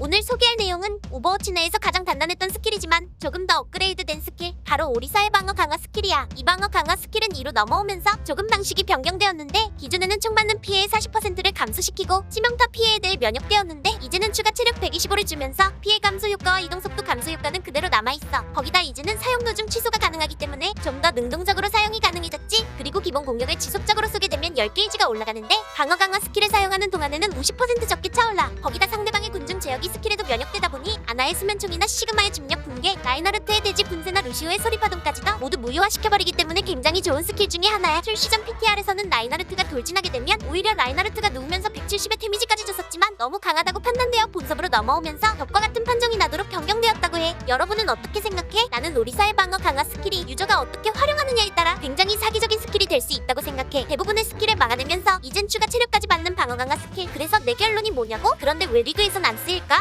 오늘 소개할 내용은 오버워치 내에서 가장 단단했던 스킬이지만 조금 더 업그레이드된 스킬 바로 오리사의 방어 강화 스킬이야. 이 방어 강화 스킬은 2로 넘어오면서 조금 방식이 변경되었는데 기존에는 총 맞는 피해의 40%를 감소시키고 치명타 피해에 대해 면역되었는데 이제는 추가 체력 125를 주면서 피해 감소 효과와 이동 속도 감소 효과는 그대로 남아있어. 거기다 이제는 사용 도중 취소가 가능하기 때문에 좀 더 능동적으로 사용이 가능해졌지. 그리고 기본 공격을 지속적으로 쏘게 되면 10게이지가 올라가는데 방어 강화 스킬을 사용하는 동안에는 50% 적게 차올라. 거기다 상대방의 군중 제어기 스킬에도 면역되다 보니 아나의 수면총이나 시그마의 중력 붕괴 라이나르트의 돼지 분쇄나 루시오의 소리 파동까지 도 모두 무효화시켜버리기 때문에 굉장히 좋은 스킬 중에 하나야. 출시 전 PTR에서는 라이나르트가 돌진하게 되면 오히려 라이나르트가 누우면서 170의 데미지까지 줬었지만 너무 강하다고 판단되어 본섭으로 넘어오면서 벽과 같은 판정이 나도록 변경되었다고 해 여러분은 어떻게 생각해? 나는 오리사의 방어 강화 스킬이 유저가 어떻게 활용하느냐에 따라 굉장히 사기적인 스킬이 될 수 있다고 생각해 대부분의 스킬을 막아내면서 이젠 추가 체력까지 받는 방어 강화 스킬 그래서 내 결론이 뭐냐고? 그런데 왜 리그에선 안 쓰일까?